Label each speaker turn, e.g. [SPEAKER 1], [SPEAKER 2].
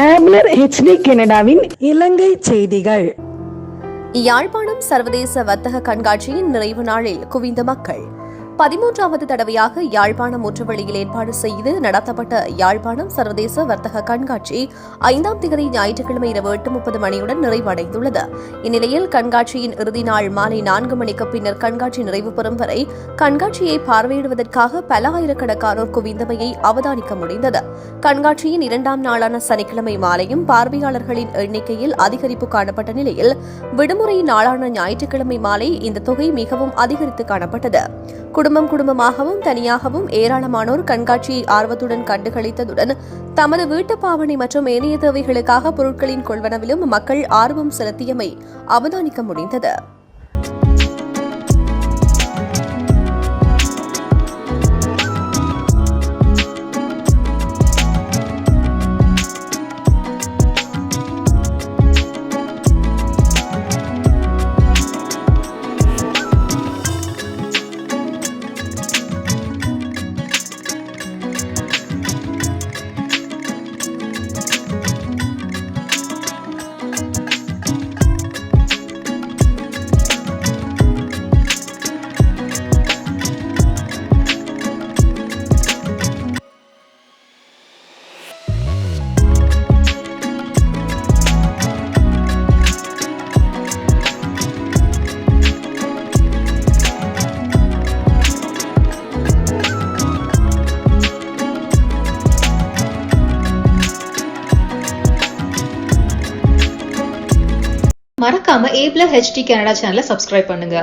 [SPEAKER 1] ஆப்னர் HD கனடாவின் இலங்கை செய்திகள்.
[SPEAKER 2] யாழ்ப்பாணம் சர்வதேச வர்த்தக கண்காட்சியின் நிறைவு நாளில் குவிந்த மக்கள். பதிமூன்றாவது தடவையாக யாழ்ப்பாணம் முற்றுவெளியில் ஏற்பாடு செய்து நடத்தப்பட்ட யாழ்ப்பாணம் சர்வதேச வர்த்தக கண்காட்சி ஐந்தாம் தேதி ஞாயிற்றுக்கிழமை இரவு எட்டு முப்பது மணியுடன் நிறைவடைந்துள்ளது. இந்நிலையில் கண்காட்சியின் இறுதி நாள் மாலை நான்கு மணிக்கு பின்னர் கண்காட்சி நிறைவு பெறும் வரை கண்காட்சியை பார்வையிடுவதற்காக பல ஆயிரக்கணக்கானோர் குவிந்தமையை அவதானிக்க முடிந்தது. கண்காட்சியின் இரண்டாம் நாளான சனிக்கிழமை மாலையும் பார்வையாளர்களின் எண்ணிக்கையில் அதிகரிப்பு காணப்பட்ட நிலையில் விடுமுறை நாளான ஞாயிற்றுக்கிழமை மாலை இந்த தொகை மிகவும் அதிகரித்து காணப்பட்டது. குடும்பம் குடும்பமாகவும் தனியாகவும் ஏராளமானோர் கண்காட்சியை ஆர்வத்துடன் கண்டுகளித்ததுடன் தமது வீட்டு பாவனை மற்றும் ஏனைய தேவைகளுக்காக பொருட்களின் கொள்வனவிலும் மக்கள் ஆர்வம் செலுத்தியமை அவதானிக்க முடிந்தது.
[SPEAKER 3] மறக்காம ஏப்ளர் ஹெச்டி கனடா சேனலை சப்ஸ்கிரைப் பண்ணுங்க.